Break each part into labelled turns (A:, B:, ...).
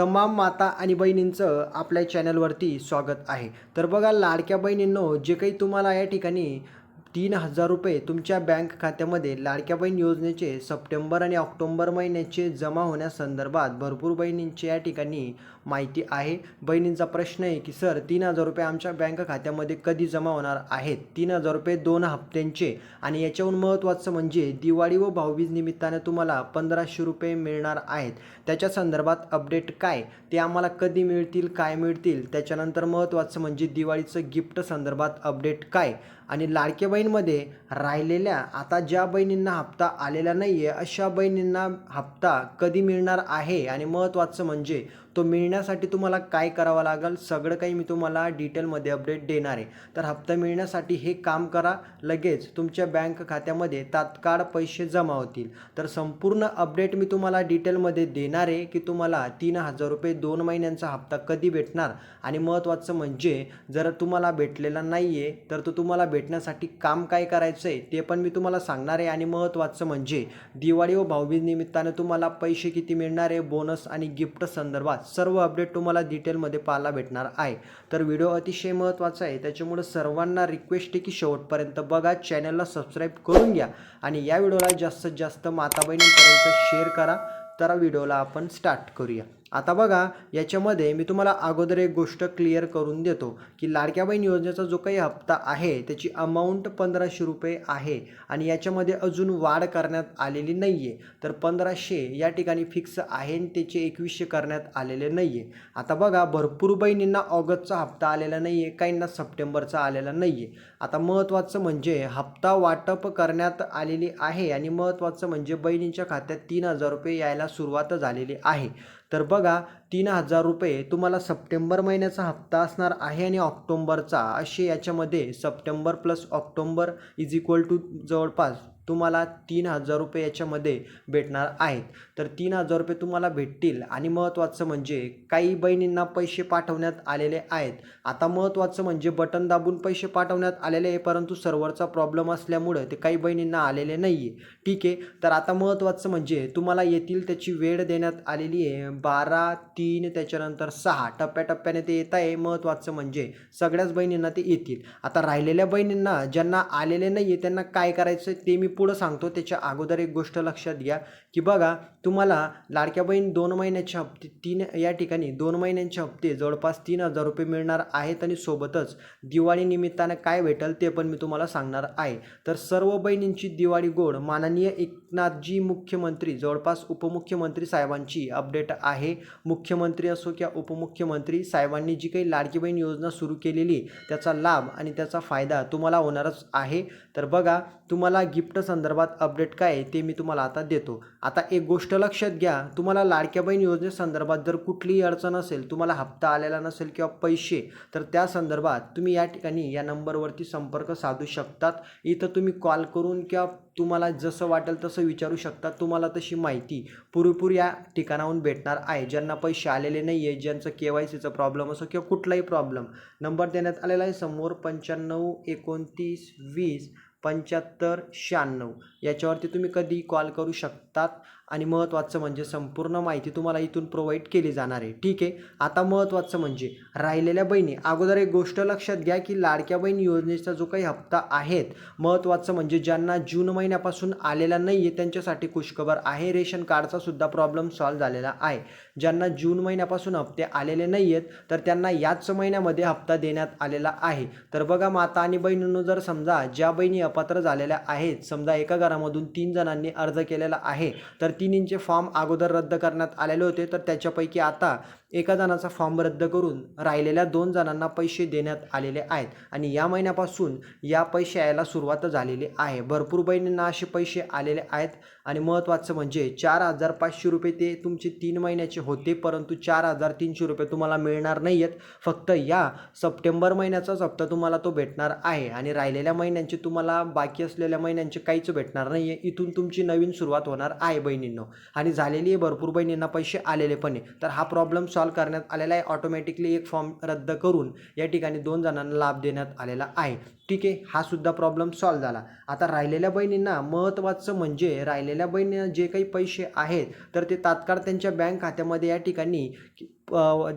A: तमाम माता आणि बहिणींचं आपल्या चॅनलवरती स्वागत आहे. तर बघा लाडक्या बहिणींनो जे काही तुम्हाला या ठिकाणी तीन हजार रुपये तुमच्या बँक खात्यामध्ये लाडक्या बहीण योजनेचे सप्टेंबर आणि ऑक्टोंबर महिन्याचे जमा होण्यासंदर्भात भरपूर बहिणींची या ठिकाणी माहिती आहे. बहिणींचा प्रश्न आहे की सर तीन हजार रुपये आमच्या बँक खात्यामध्ये कधी जमा होणार आहेत? तीन हजार रुपये दोन हप्त्यांचे. आणि याच्याहून महत्त्वाचं म्हणजे दिवाळी व भाऊबीज निमित्ताने तुम्हाला पंधराशे रुपये मिळणार आहेत. त्याच्या संदर्भात अपडेट काय? ते आम्हाला कधी मिळतील काय मिळतील? त्याच्यानंतर महत्त्वाचं म्हणजे दिवाळीचं गिफ्ट संदर्भात अपडेट काय? आणि लाडके बहीणमध्ये राहिलेल्या आता ज्या बहिणींना हप्ता आलेला नाही आहे अशा बहिणींना हप्ता कधी मिळणार आहे? आणि महत्त्वाचं म्हणजे तो मिळण्यासाठी तुम्हाला काय करावं लागेल? सगळं काही मी तुम्हाला डिटेलमध्ये अपडेट देणार आहे. तर हप्ता मिळण्यासाठी हे काम करा. लगेच तुमच्या बँक खात्यामध्ये तात्काळ पैसे जमा होतील. तर संपूर्ण अपडेट मी तुम्हाला डिटेलमध्ये देणार आहे की तुम्हाला तीन हजार रुपये दोन महिन्यांचा हप्ता कधी भेटणार? आणि महत्त्वाचं म्हणजे जर तुम्हाला भेटलेला नाही आहे तर तो तुम्हाला भेटण्यासाठी काम काय करायचं आहे ते पण मी तुम्हाला सांगणार आहे. आणि महत्त्वाचं म्हणजे दिवाळी व भाऊबीज निमित्तानं तुम्हाला पैसे किती मिळणार आहे? बोनस आणि गिफ्ट संदर्भात सर्व अपडेट तुम्हाला डिटेलमध्ये पाहायला भेटणार आहे. तर व्हिडिओ अतिशय महत्त्वाचा आहे. त्याच्यामुळे सर्वांना रिक्वेस्ट आहे की शेवटपर्यंत बघा. चॅनलला सबस्क्राईब करून घ्या. आणि या व्हिडिओला जास्तीत जास्त माता बहिणींपर्यंत शेअर करा. तर व्हिडिओला आपण स्टार्ट करूया. आता बघा याच्यामध्ये मी तुम्हाला अगोदर एक गोष्ट क्लिअर करून देतो की लाडक्या बहीण योजनेचा जो काही हप्ता आहे त्याची अमाऊंट पंधराशे रुपये आहे आणि याच्यामध्ये अजून वाढ करण्यात आलेली नाही आहे तर पंधराशे या ठिकाणी फिक्स आहे आणि त्याचे एकवीसशे करण्यात आलेले नाही आहे आता बघा भरपूर बहिणींना ऑगस्टचा हप्ता आलेला नाही आहे काहींना सप्टेंबरचा आलेला नाही आहे आता महत्त्वाचं म्हणजे हप्ता वाटप करण्यात आलेली आहे आणि महत्त्वाचं म्हणजे बहिणींच्या खात्यात तीन हजार रुपये यायला सुरुवात झालेली आहे. तर बघा तीन हजार रुपये तुम्हाला सप्टेंबर महिन्याचा हप्ता असणार आहे आणि ऑक्टोंबरचा. असे याच्यामध्ये September plus October is equal to जवळपास तुम्हाला तीन हजार रुपये याच्यामध्ये भेटणार आहेत. तर तीन हजार रुपये तुम्हाला भेटतील आणि महत्त्वाचं म्हणजे काही बहिणींना पैसे पाठवण्यात आलेले आहेत. आता महत्त्वाचं म्हणजे बटन दाबून पैसे पाठवण्यात आलेले आहे परंतु सर्व्हरचा प्रॉब्लेम असल्यामुळं ते काही बहिणींना आलेले नाही आहे ठीक आहे तर आता महत्त्वाचं म्हणजे तुम्हाला येतील त्याची वेळ देण्यात आलेली आहे बारा तीन त्याच्यानंतर सहा. टप्प्याटप्प्याने ते येत आहे. महत्त्वाचं म्हणजे सगळ्याच बहिणींना ते येतील. आता राहिलेल्या बहिणींना ज्यांना आलेले नाही आहे त्यांना काय करायचं ते मी पुढं सांगतो. त्याच्या अगोदर एक गोष्ट लक्षात घ्या की बघा तुम्हाला लाडक्या बहीण दोन महिन्याचे हप्ते तीन या ठिकाणी दोन महिन्यांचे हप्ते जवळपास तीन हजार रुपये मिळणार आहेत आणि सोबतच दिवाळी निमित्तानं काय भेटेल ते पण मी तुम्हाला सांगणार आहे. तर सर्व बहिणींची दिवाळी गोड माननीय एकनाथजी मुख्यमंत्री जवळपास उपमुख्यमंत्री साहेबांची अपडेट आहे. मुख्य मुख्यमंत्री असो किंवा उपमुख्यमंत्री साहेबांनी जी काही लाडकी बहीण योजना सुरू केलेली त्याचा लाभ आणि त्याचा फायदा तुम्हाला होणारच आहे. तर बघा तुम्हाला गिफ्ट संदर्भात अपडेट काय आहे ते मी तुम्हाला आता देतो. आता एक गोष्ट लक्षात घ्या तुम्हाला लाडक्या बहीण योजनेसंदर्भात जर कुठलीही अडचण असेल तुम्हाला हप्ता आलेला नसेल किंवा पैसे तर त्या संदर्भात तुम्ही या ठिकाणी या नंबरवरती संपर्क साधू शकतात. इथं तुम्ही कॉल करून किंवा तुम्हाला जसं वाटेल तसं विचारू शकता. तुम्हाला तशी माहिती पुरेपूर या ठिकाणाहून भेटणार आहे. ज्यांना पैसे आलेले नाही आहे ज्यांचं के वाय सीचं प्रॉब्लेम असो किंवा कुठलाही प्रॉब्लेम नंबर देण्यात आलेला आहे समोर पंच्याण्णव एकोणतीस वीस पंच्याहत्तर शहाण्णव. याच्यावरती तुम्ही कधी कॉल करू शकतात. आणि महत्त्वाचं म्हणजे संपूर्ण माहिती तुम्हाला इथून प्रोव्हाइड केली जाणार आहे. ठीक आहे? आता महत्त्वाचं म्हणजे राहिलेल्या बहिणी अगोदर एक गोष्ट लक्षात घ्या की लाडक्या बहीण योजनेचा जो काही हप्ता आहेत महत्त्वाचं म्हणजे ज्यांना जून महिन्यापासून आलेला नाही आहे त्यांच्यासाठी खुशखबर आहे. रेशन कार्डचा सुद्धा प्रॉब्लेम सॉल्व्ह झालेला आहे. ज्यांना जून महिन्यापासून हप्ते आलेले नाही आहेत तर त्यांना याच महिन्यामध्ये हप्ता देण्यात आलेला आहे. तर बघा माता आणि बहिणींनो जर समजा ज्या बहिणी अपात्र झालेल्या आहेत समजा एका घरामधून तीन जणांनी अर्ज केलेला आहे तर तिन्हींचे फॉर्म अगोदर रद्द करण्यात आलेले होते. तर त्याच्यापैकी आता एका जणाचा फॉर्म रद्द करून राहिलेल्या दोन जणांना पैसे देण्यात आलेले आहेत. आणि या महिन्यापासून या पैसे यायला सुरुवात झालेली आहे. भरपूर बहिणींना असे पैसे आलेले आहेत. आणि महत्त्वाचं म्हणजे चार हजार पाचशे रुपये ते तुमचे तीन महिन्याचे होते परंतु चार हजार तीनशे रुपये तुम्हाला मिळणार नाही आहेत फक्त या सप्टेंबर महिन्याचाच हप्ता तुम्हाला तो भेटणार आहे. आणि राहिलेल्या महिन्यांचे तुम्हाला बाकी असलेल्या महिन्यांचे काहीच भेटणार नाही आहे इथून तुमची नवीन सुरुवात होणार आहे बहिणींनो. आणि झालेली आहे. भरपूर बहिणींना पैसे आलेले पण आहे. तर हा प्रॉब्लेम सॉल्व करण्यात आलेला आहे. ऑटोमॅटिकली एक फॉर्म रद्द करून या ठिकाणी दोन जणांना लाभ देण्यात आलेला आहे. ठीक आहे? हा सुद्धा प्रॉब्लेम सॉल्व झाला. आता राहिलेल्या बहिणींना महत्त्वाचं म्हणजे राहिलेल्या बहिणींना जे काही पैसे आहेत तर ते तात्काळ त्यांच्या बँक खात्यामध्ये या ठिकाणी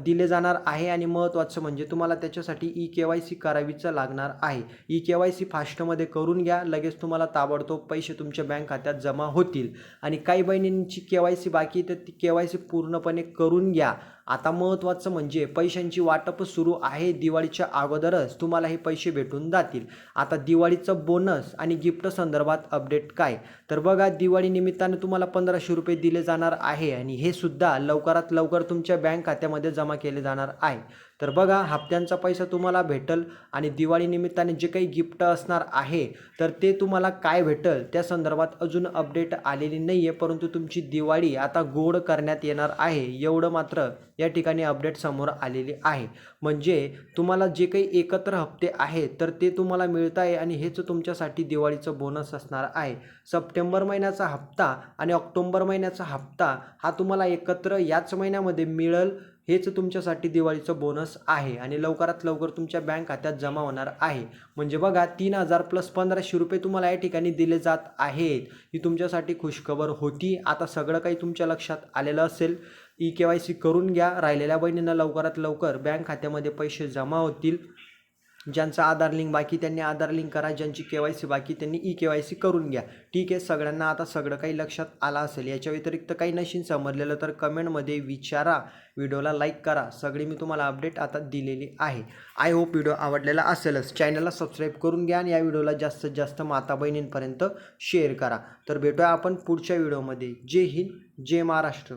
A: दिले जाणार आहे आणि महत्त्वाचं म्हणजे तुम्हाला त्याच्यासाठी ई के वाय सी करावीचं लागणार आहे. ई के वाय सी फास्टमध्ये करून घ्या लगेच तुम्हाला ताबडतोब पैसे तुमच्या बँक खात्यात जमा होतील. आणि काही बहिणींची के वाय सी बाकी तर ती के वाय सी पूर्णपणे करून घ्या. आता महत्त्वाचं म्हणजे पैशांची वाटप सुरू आहे दिवाळीच्या अगोदरच तुम्हाला हे पैसे भेटून जातील. आता दिवाळीचं बोनस आणि गिफ्ट संदर्भात अपडेट काय? तर बघा दिवाळी निमित्तानं तुम्हाला पंधराशे रुपये दिले जाणार आहे आणि हे सुद्धा लवकरात लवकर तुमच्या बँक खात्यामध्ये जमा केले जाणार आहे. तर बघा हप्त्यांचा पैसा तुम्हाला भेटल आणि दिवाळी निमित्ताने जे काही गिफ्ट असणार आहे तर ते तुम्हाला काय भेटल? त्या संदर्भात अजून अपडेट आलेली नाही आहे परंतु तुमची दिवाळी आता गोड करण्यात येणार आहे. एवढं मात्र या ठिकाणी अपडेट समोर आलेली आहे. म्हणजे तुम्हाला जे काही एकत्र हप्ते आहेत तर ते तुम्हाला मिळत आहे आणि हेच तुमच्यासाठी दिवाळीचं बोनस असणार आहे. सप्टेंबर महिन्याचा हप्ता आणि ऑक्टोंबर महिन्याचा हप्ता हा तुम्हाला एकत्र याच महिन्यामध्ये मिळेल. हेच तुमच्यासाठी दिवाळीचं बोनस आहे आणि लवकरात लवकर तुमच्या बँक खात्यात जमा होणार आहे. म्हणजे बघा तीन हजार प्लस पंधराशे रुपये तुम्हाला या ठिकाणी दिले जात आहेत. ही तुमच्यासाठी खुशखबर होती. आता सगळं काही तुमच्या लक्षात आलेलं असेल. ई के वाय सी करून घ्या. राहिलेल्या बहिणींना लवकरात लवकर बँक खात्यामध्ये पैसे जमा होतील. ज्यांचं आधार लिंक बाकी त्यांनी आधार लिंक करा. ज्यांची के वाय सी बाकी त्यांनी ई के वाय सी करून घ्या. ठीक आहे सगळ्यांना आता सगळं काही लक्षात आलं असेल. याच्या व्यतिरिक्त काही नशीन समजलेलं तर कमेंटमध्ये विचारा. व्हिडिओला लाईक करा. सगळी मी तुम्हाला अपडेट आता दिलेली आहे. आय होप व्हिडिओ आवडलेला असेलच. चॅनलला सबस्क्राईब करून घ्या आणि या व्हिडिओला जास्तीत जास्त माता बहिणींपर्यंत शेअर करा. तर भेटूया आपण पुढच्या व्हिडिओमध्ये. जय हिंद जय महाराष्ट्र.